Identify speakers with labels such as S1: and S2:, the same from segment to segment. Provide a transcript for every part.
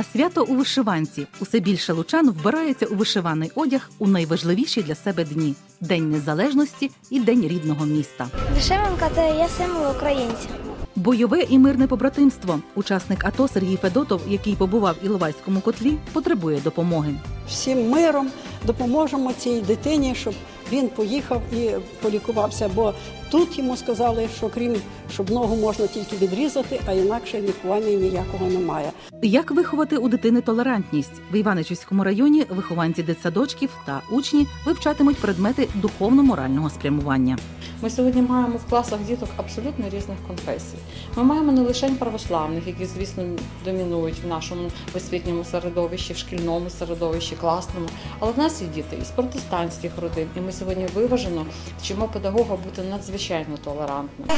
S1: На свято у вишиванці усе більше лучан вбирається у вишиваний одяг у найважливіші для себе дні День Незалежності і День рідного міста.
S2: Вишиванка це є символ українця.
S1: Бойове і мирне побратимство. Учасник АТО Сергій Федотов, який побував в Іловайському котлі, потребує допомоги.
S3: всім миром допоможемо цій дитині, щоб він поїхав і полікувався. Бо тут йому сказали, що крім щоб ногу можна тільки відрізати, а інакше лікування ніякого немає.
S1: Як виховати у дитини толерантність в Іваничівському районі? Вихованці дитсадочків та учні вивчатимуть предмети духовно-морального спрямування.
S4: Ми сьогодні маємо в класах діток абсолютно різних конфесій. Ми маємо не лише православних, які, звісно, домінують в нашому освітньому середовищі, в шкільному середовищі, класному, але в нас є діти із протестантських родин, і ми сьогодні виважено вчимо педагога бути надзвичайно толерантним.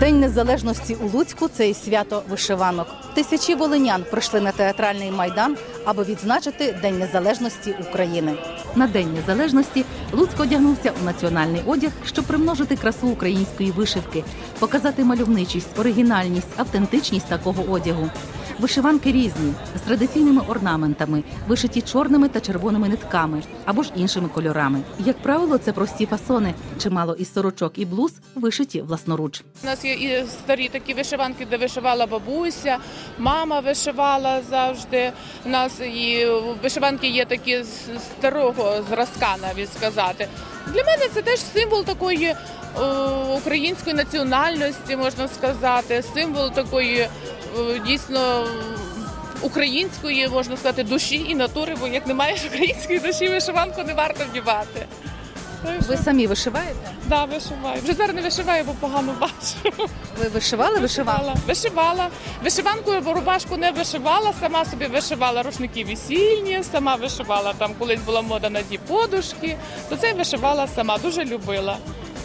S1: День незалежності у Луцьку це і свято вишиванок. Тисячі волинян прийшли на театральний майдан, аби відзначити День незалежності України. На День незалежності Луцьк одягнувся у національний одяг, щоб примножити красу української вишивки, показати мальовничість, оригінальність, автентичність такого одягу. Вишиванки різні з традиційними орнаментами, вишиті чорними та червоними нитками або ж іншими кольорами. Як правило, це прості фасони. Чимало із сорочок і блуз вишиті власноруч.
S5: У нас є і старі такі вишиванки, де вишивала бабуся, мама вишивала завжди. У нас і вишиванки є такі з старого зразка, навіть сказати. Для мене це теж символ такої української національності, можна сказати, символ такої дійсно української, можна сказати, душі і натури, бо як не маєш української душі, вишиванку не варто вдівати.
S1: Ви самі вишиваєте?
S5: Да, вишиваю. Вже зараз не вишиваю, бо погано бачу.
S1: Ви вишивали?
S5: Вишивала. Вишивала. Вишиванкою бо рубашку не вишивала, сама собі вишивала рушники весільні, сама вишивала там, колись була мода на ті подушки, то це вишивала сама, дуже любила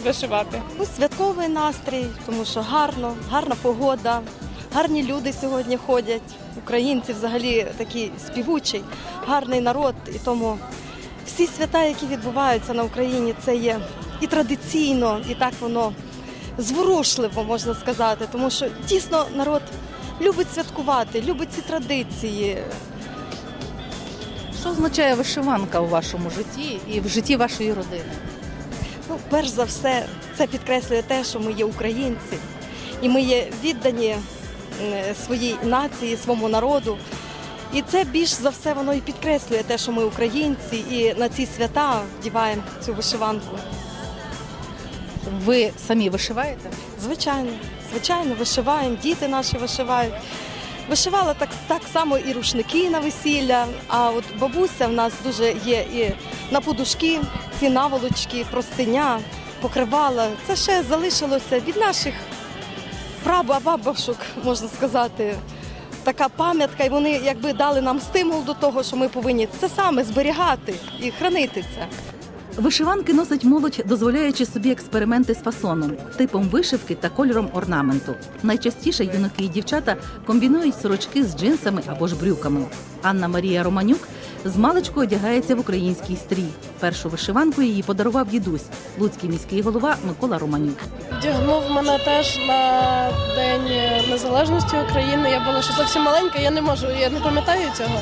S5: вишивати.
S6: Ну, святковий настрій, тому що гарно, гарна погода, гарні люди сьогодні ходять. Українці взагалі такі співучий, гарний народ. І тому всі свята, які відбуваються на Україні, це є і традиційно, і так воно зворушливо, можна сказати, тому що дійсно народ любить святкувати, любить ці традиції.
S1: Що означає вишиванка у вашому житті і в житті вашої родини?
S6: Ну, перш за все, це підкреслює те, що ми є українці, і ми є віддані своїй нації, своєму народу. І це більш за все воно і підкреслює те, що ми українці, і на ці свята вдіваємо цю вишиванку.
S1: Ви самі вишиваєте?
S6: Звичайно, звичайно, вишиваємо, діти наші вишивають. Вишивала так, так само і рушники на весілля. А от бабуся в нас дуже є і на подушки, ці наволочки, простиня, покривала. Це ще залишилося від наших прабабабушок, можна сказати. Така пам'ятка, і вони якби дали нам стимул до того, що ми повинні це саме зберігати і хранити це.
S1: Вишиванки носить молодь, дозволяючи собі експерименти з фасоном, типом вишивки та кольором орнаменту. Найчастіше юнаки і дівчата комбінують сорочки з джинсами або ж брюками. Анна Марія Романюк з маличку одягається в український стрій. Першу вишиванку її подарував дідусь, луцький міський голова Микола Романюк.
S7: Вдягнув мене теж на День Незалежності України. Я була ще зовсім маленька, я не можу, я не пам'ятаю цього.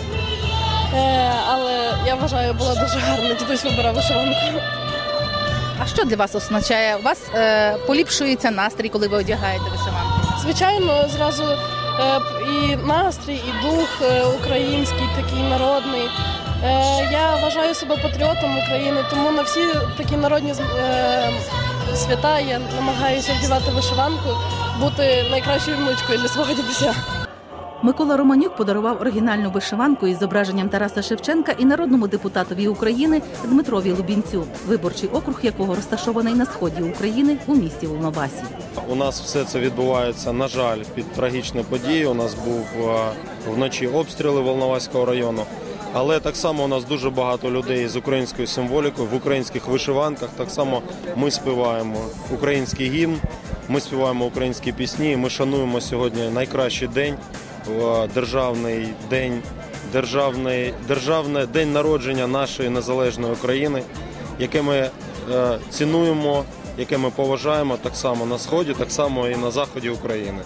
S7: Е, але я вважаю, була дуже гарна. Дідусь вибирав вишиванку.
S1: А що для вас означає? У вас е, поліпшується настрій, коли ви одягаєте вишиванку?
S7: Звичайно, зразу і настрій, і дух е, український, такий народний. Е, я вважаю себе патріотом України, тому на всі такі народні е, свята я намагаюся вдівати вишиванку, бути найкращою внучкою для свого дідуся.
S1: Микола Романюк подарував оригінальну вишиванку із зображенням Тараса Шевченка і народному депутатові України Дмитрові Лубінцю, виборчий округ якого розташований на сході України у місті Волновасі.
S8: У нас все це відбувається, на жаль, під трагічні події. У нас був е, вночі обстріли Волноваського району. Але так само у нас дуже багато людей з українською символікою в українських вишиванках. Так само ми співаємо український гімн, ми співаємо українські пісні. Ми шануємо сьогодні найкращий день, е, державний день, державний, державний день народження нашої незалежної України, яке ми е, цінуємо, яке ми поважаємо так само на сході, так само і на заході України.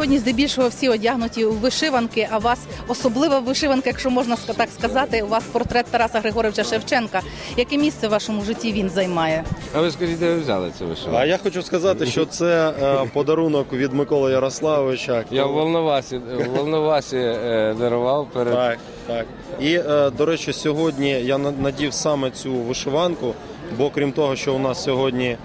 S1: Сьогодні здебільшого всі одягнуті у вишиванки, а у вас особлива вишиванка, якщо можна так сказати, у вас портрет Тараса Григоровича Шевченка. Яке місце в вашому житті він займає?
S9: А ви скажіть, де ви взяли це вишиванку?
S8: А я хочу сказати, що це е, подарунок від Миколи Ярославовича.
S9: Я в Волновасі, в Волновасі е, дарував перед
S8: Так, так. І, е, до речі, сьогодні я на- надів саме цю вишиванку, бо крім того, що у нас сьогодні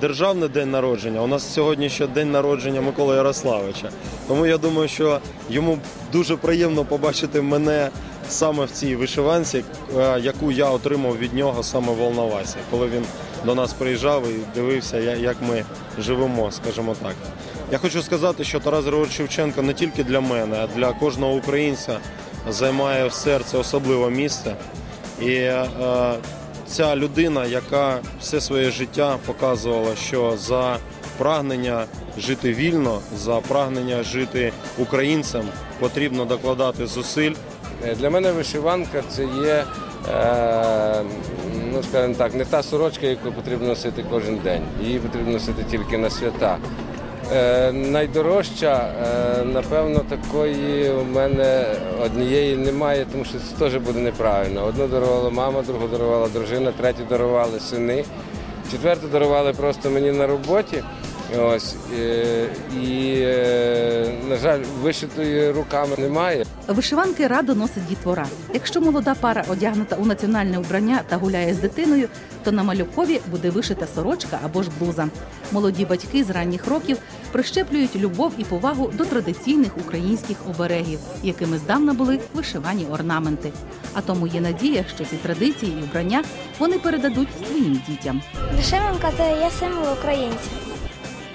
S8: державний день народження, у нас сьогодні ще день народження Миколи Ярославовича. Тому я думаю, що йому дуже приємно побачити мене саме в цій вишиванці, е, яку я отримав від нього саме в Волновасі, коли він до нас приїжджав і дивився, як ми живемо, скажімо так. Я хочу сказати, що Тарас Григорович Шевченко не тільки для мене, а для кожного українця займає в серці особливе місце. І е, ця людина, яка все своє життя показувала, що за прагнення жити вільно, за прагнення жити українцем потрібно докладати зусиль.
S9: Е, Для мене вишиванка це є, е, ну скажімо так, не та сорочка, яку потрібно носити кожен день. Її потрібно носити тільки на свята. Е, найдорожча, е, напевно, такої у мене однієї немає, тому що це теж буде неправильно. Одну дарувала мама, другу дарувала дружина, третю дарували сини, четверту дарували просто мені на роботі. Ось е, і, на жаль, вишитої руками немає.
S1: Вишиванки радо носить дітвора. Якщо молода пара одягнута у національне вбрання та гуляє з дитиною, то на малюкові буде вишита сорочка або ж блуза. Молоді батьки з ранніх років прищеплюють любов і повагу до традиційних українських оберегів, якими здавна були вишивані орнаменти. А тому є надія, що ці традиції і вбрання вони передадуть своїм дітям.
S2: Вишиванка це є символ українців.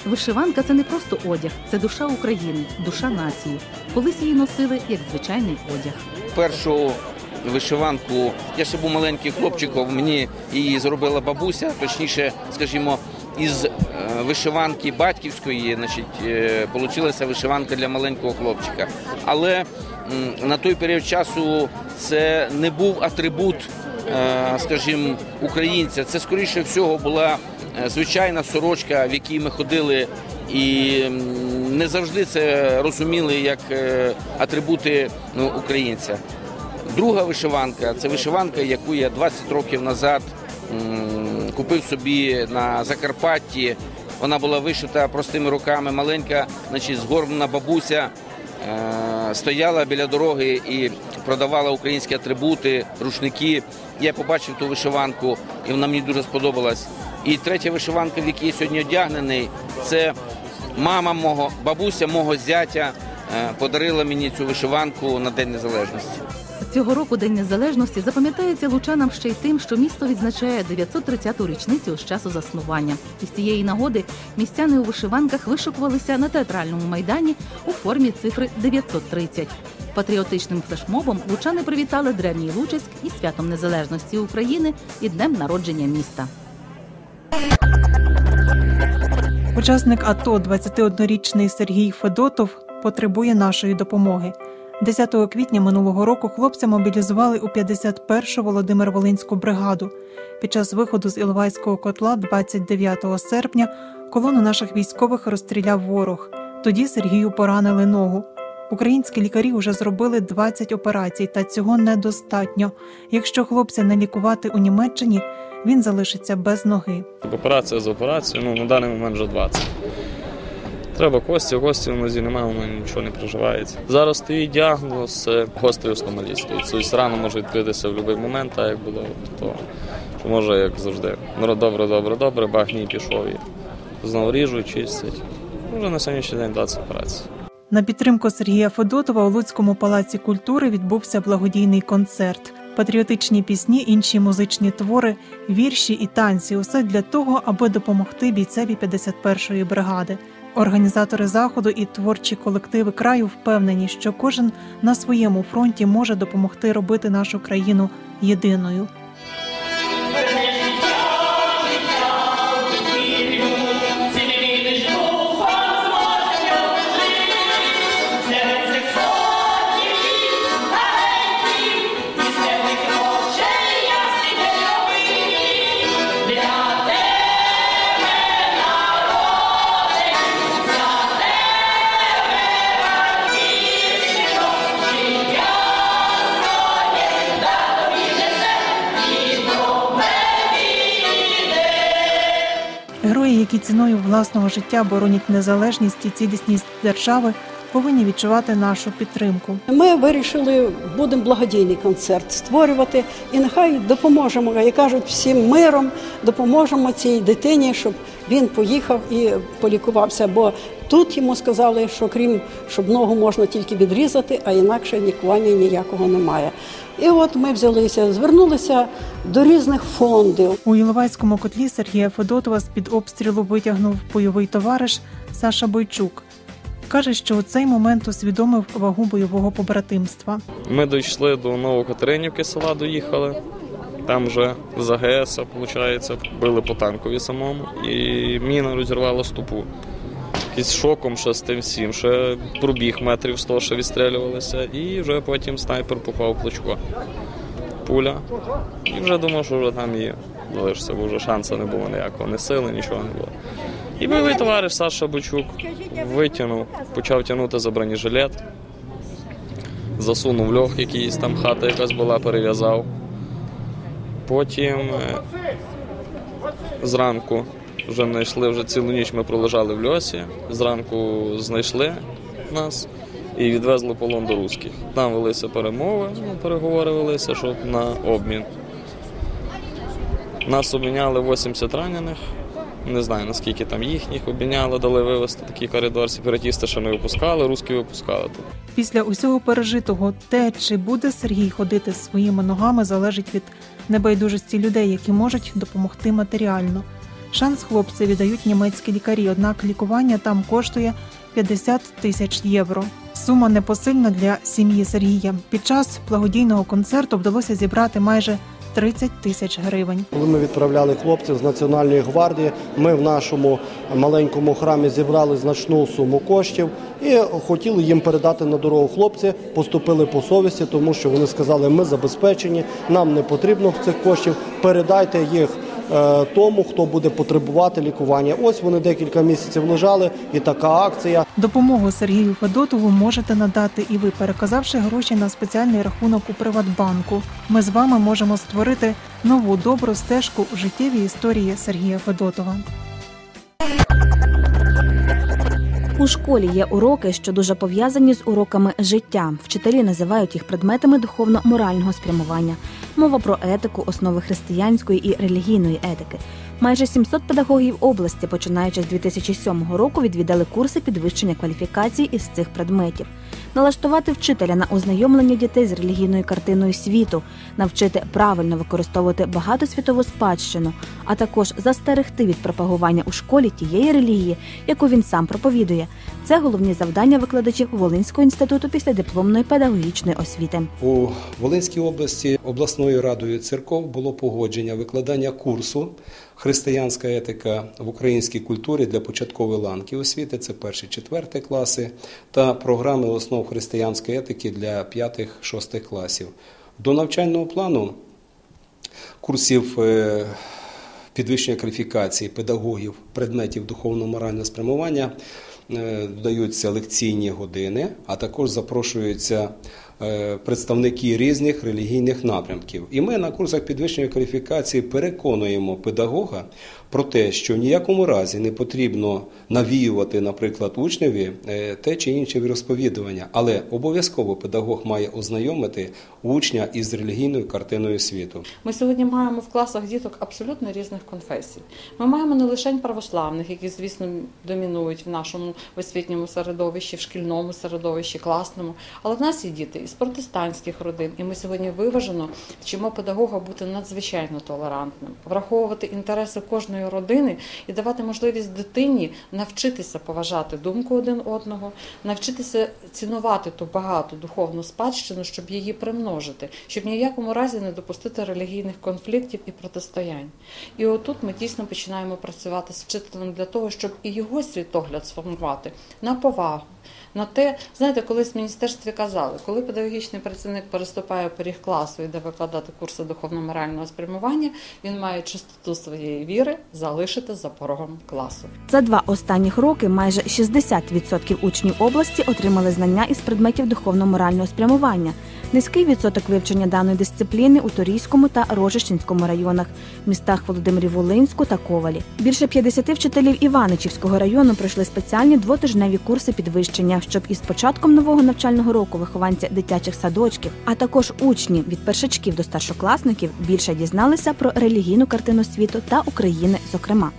S1: Вишиванка це не просто одяг, це душа України, душа нації. Колись її носили як звичайний одяг.
S10: першу вишиванку. Я ще був маленький хлопчиком, мені її зробила бабуся, точніше, скажімо, із е, вишиванки батьківської, значить, е, получилася вишиванка для маленького хлопчика. Але на той період часу це не був атрибут, е, скажімо, українця. Це скоріше всього була е, звичайна сорочка, в якій ми ходили. І не завжди це розуміли як е, атрибути ну, українця. Друга вишиванка це вишиванка, яку я 20 років назад купив собі на Закарпатті. Вона була вишита простими руками. Маленька, значить, згорблена бабуся е, стояла біля дороги і продавала українські атрибути, рушники. Я побачив ту вишиванку, і вона мені дуже сподобалась. І третя вишиванка, в якій я сьогодні одягнений, це мама мого, бабуся мого зятя е, подарила мені цю вишиванку на День Незалежності.
S1: Цього року День Незалежності запам'ятається лучанам ще й тим, що місто відзначає 930-ту річницю з часу заснування. І з цієї нагоди містяни у вишиванках вишукувалися на театральному майдані у формі цифри 930. Патріотичним флешмобом лучани привітали древній Лучеськ із святом незалежності України і днем народження міста.
S11: Учасник АТО, 21-річний Сергій Федотов, потребує нашої допомоги. 10 квітня минулого року хлопця мобілізували у 51-ту Володимир-Волинську бригаду. Під час виходу з Іловайського котла 29 серпня колону наших військових розстріляв ворог. Тоді Сергію поранили ногу. Українські лікарі вже зробили 20 операцій, та цього недостатньо. Якщо хлопця не лікувати у Німеччині, він залишиться без ноги.
S12: Операція за операцією, ну на даний момент вже 20. Треба кості, кості в нозі немає, воно нічого не приживається. Зараз стоїть діагноз е, гострий остомаліст. Тобто рана може відкритися в будь-який момент, так як буде, то може, як завжди. Ну, добре, добре, добре, багній пішов і знову ріжуть, чистять. Може на сьогоднішній день 20 операцій.
S11: На підтримку Сергія Федотова у Луцькому палаці культури відбувся благодійний концерт. Патріотичні пісні, інші музичні твори, вірші і танці усе для того, аби допомогти бійцеві 51-ї бригади. Організатори заходу і творчі колективи краю впевнені, що кожен на своєму фронті може допомогти робити нашу країну єдиною. Які ціною власного життя боронять незалежність і цілісність держави, повинні відчувати нашу підтримку.
S3: Ми вирішили, будемо благодійний концерт створювати і нехай допоможемо, як кажуть, всім миром допоможемо цій дитині, щоб він поїхав і полікувався. Бо тут йому сказали, що крім щоб ногу можна тільки відрізати, а інакше лікування ніякого немає. І от ми взялися, звернулися до різних фондів.
S11: У Іловайському котлі Сергія Федотова з-під обстрілу витягнув бойовий товариш Саша Бойчук. Каже, що у цей момент усвідомив вагу бойового побратимства.
S12: Ми дійшли до Новокатеринівки села, доїхали. Там вже з АГС, виходить, били по танкові самому, і міна розірвала стопу. Якийсь шоком ще з тим всім, ще пробіг метрів 100, ще відстрілювалися, і вже потім снайпер попав плечко. Пуля. І вже думав, що вже там і залишиться, бо вже шансу не було ніякого, ні сили, нічого не було. І бойовий товариш Саша Бучук витягнув, почав тягнути за бронежилет, засунув льох якийсь, там хата якась була, перев'язав. Потім е, зранку вже знайшли, вже цілу ніч ми пролежали в льосі. Зранку знайшли нас і відвезли полон до русських. Там велися перемови, ну, переговори велися, щоб на обмін. Нас обміняли 80 ранених. Не знаю, наскільки там їхніх обміняли, дали вивезти такий коридор. Сепаратісти ще не випускали, русські випускали тут.
S11: Після усього пережитого, те, чи буде Сергій ходити своїми ногами, залежить від небайдужості людей, які можуть допомогти матеріально. Шанс хлопці віддають німецькі лікарі, однак лікування там коштує 50 тисяч євро. Сума непосильна для сім'ї Сергія. Під час благодійного концерту вдалося зібрати майже 30 тисяч гривень.
S13: Коли ми відправляли хлопців з Національної гвардії, ми в нашому маленькому храмі зібрали значну суму коштів і хотіли їм передати на дорогу. Хлопці поступили по совісті, тому що вони сказали, ми забезпечені, нам не потрібно цих коштів. Передайте їх тому, хто буде потребувати лікування. Ось вони декілька місяців лежали, і така акція.
S11: Допомогу Сергію Федотову можете надати і ви, переказавши гроші на спеціальний рахунок у Приватбанку. Ми з вами можемо створити нову добру стежку у життєвій історії Сергія Федотова.
S14: У школі є уроки, що дуже пов'язані з уроками життя. Вчителі називають їх предметами духовно-морального спрямування. Мова про етику, основи християнської і релігійної етики. Майже 700 педагогів області, починаючи з 2007 року, відвідали курси підвищення кваліфікації із цих предметів. Налаштувати вчителя на ознайомлення дітей з релігійною картиною світу, навчити правильно використовувати багатосвітову спадщину, а також застерегти від пропагування у школі тієї релігії, яку він сам проповідує. Це головні завдання викладачів Волинського інституту післядипломної педагогічної освіти.
S15: У Волинській області обласною радою церков було погодження викладання курсу Християнська етика в українській культурі для початкової ланки освіти, це перші четверті класи, та програми основ християнської етики для п'ятих-шостих класів. До навчального плану курсів е, підвищення кваліфікації педагогів предметів духовно-морального спрямування е, додаються лекційні години, а також запрошуються е, представники різних релігійних напрямків. І ми на курсах підвищення кваліфікації переконуємо педагога про те, що в ніякому разі не потрібно навіювати, наприклад, учневі е, те чи інше розповідування, але обов'язково педагог має ознайомити учня із релігійною картиною світу.
S4: Ми сьогодні маємо в класах діток абсолютно різних конфесій. Ми маємо не лише православних, які, звісно, домінують в нашому освітньому середовищі, в шкільному середовищі, класному, але в нас є діти із протестантських родин, і ми сьогодні виважено вчимо педагога бути надзвичайно толерантним, враховувати інтереси кожної родини і давати можливість дитині навчитися поважати думку один одного, навчитися цінувати ту багату духовну спадщину, щоб її примножити, щоб ні в якому разі не допустити релігійних конфліктів і протистоянь. І отут ми дійсно починаємо працювати з вчителем для того, щоб і його світогляд сформувати на повагу. На те, знаєте, колись в міністерстві казали, коли педагогічний працівник переступає поріг класу і йде викладати курси духовно-морального спрямування, він має чистоту своєї віри залишити за порогом класу.
S14: За два останніх роки майже 60% учнів області отримали знання із предметів духовно-морального спрямування. Низький відсоток вивчення даної дисципліни у Торійському та Рожищенському районах, містах Володимирі Волинську та Ковалі. Більше 50 вчителів Іваничівського району пройшли спеціальні двотижневі курси підвищення, щоб із початком нового навчального року вихованці дитячих садочків, а також учні від першачків до старшокласників більше дізналися про релігійну картину світу та України, зокрема.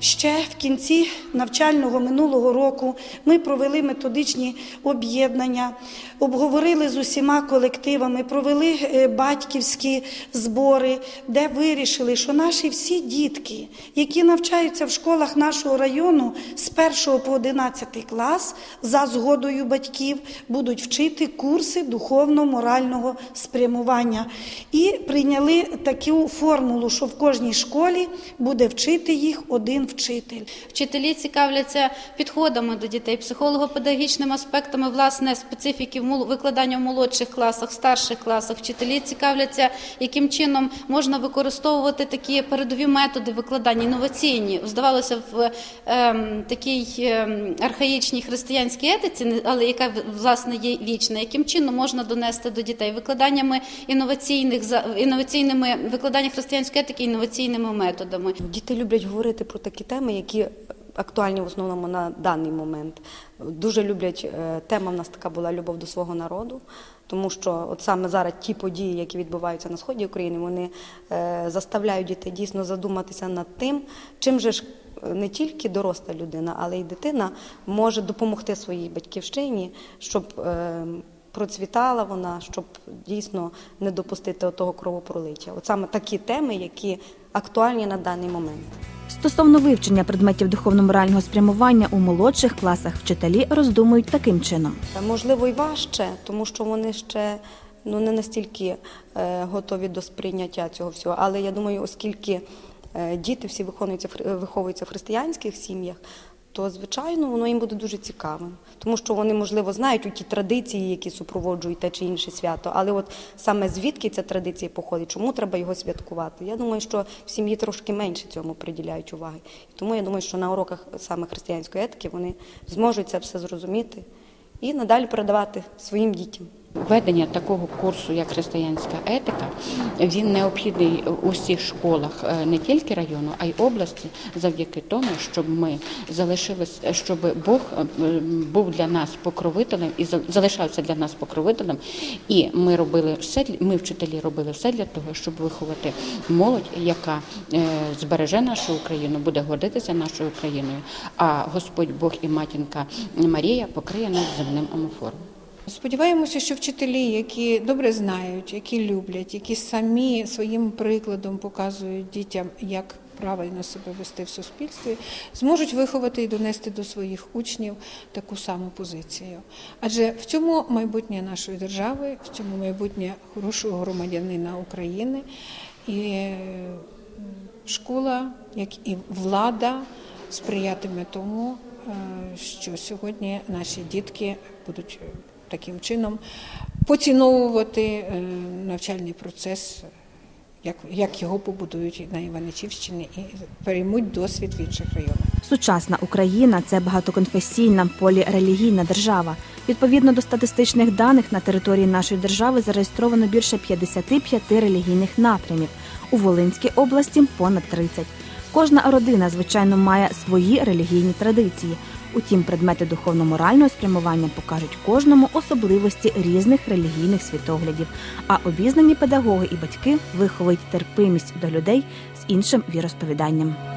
S16: Ще в кінці навчального минулого року ми провели методичні об'єднання, обговорили з усіма колективами, провели е, батьківські збори, де вирішили, що наші всі дітки, які навчаються в школах нашого району з 1 по 11 клас, за згодою батьків, будуть вчити курси духовно-морального спрямування. І прийняли таку формулу, що в кожній школі буде вчити їх один вчитель.
S17: Вчителі цікавляться підходами до дітей, психолого-педагогічними аспектами власне специфіки викладання в молодших класах, старших класах. Вчителі цікавляться, яким чином можна використовувати такі передові методи викладання, інноваційні. Здавалося, в ем, такій ем, архаїчній християнській етиці, але яка власне є вічна, яким чином можна донести до дітей викладаннями інноваційних інноваційними викладання християнської етики інноваційними методами.
S18: Діти люблять говорити про такі теми, які актуальні в основному на даний момент. Дуже люблять е, тема в нас така була любов до свого народу, тому що от саме зараз ті події, які відбуваються на сході України, вони е, заставляють дітей дійсно задуматися над тим, чим же ж е, не тільки доросла людина, але й дитина може допомогти своїй батьківщині, щоб процвітала вона, щоб дійсно не допустити того кровопролиття. От саме такі теми, які актуальні на даний момент.
S14: Стосовно вивчення предметів духовно-морального спрямування у молодших класах вчителі роздумують таким чином.
S18: Можливо, і важче, тому що вони ще ну не настільки е, готові до сприйняття цього всього. Але я думаю, оскільки е, діти всі виховуються в християнських сім'ях, то звичайно воно їм буде дуже цікавим, тому що вони, можливо, знають у ті традиції, які супроводжують те чи інше свято. Але от саме звідки ця традиція походить, чому треба його святкувати? Я думаю, що в сім'ї трошки менше цьому приділяють уваги. Тому я думаю, що на уроках саме християнської етики вони зможуть це все зрозуміти і надалі передавати своїм дітям.
S19: Введення такого курсу, як християнська етика, він необхідний у всіх школах е, не тільки району, а й області, завдяки тому, щоб ми залишились, щоб Бог е, був для нас покровителем і за- залишався для нас покровителем. І ми робили все, ми вчителі робили все для того, щоб виховати молодь, яка е, збереже нашу Україну, буде гордитися нашою країною. А Господь Бог і матінка Марія покриє нас земним амофором.
S20: Сподіваємося, що вчителі, які добре знають, які люблять, які самі своїм прикладом показують дітям, як правильно себе вести в суспільстві, зможуть виховати і донести до своїх учнів таку саму позицію. Адже в цьому майбутнє нашої держави, в цьому майбутнє хорошого громадянина України і е, школа, як і влада, сприятиме тому, е, що сьогодні наші дітки будуть таким чином поціновувати е, навчальний процес, як, його побудують на Іваничівщині і переймуть досвід в інших районах.
S14: Сучасна Україна це багатоконфесійна полірелігійна держава. Відповідно до статистичних даних на території нашої держави зареєстровано більше 55 релігійних напрямів. У Волинській області понад 30. Кожна родина, звичайно, має свої релігійні традиції. Утім, предмети духовно-морального спрямування покажуть кожному особливості різних релігійних світоглядів. А обізнані педагоги і батьки виховують терпимість до людей з іншим віросповіданням.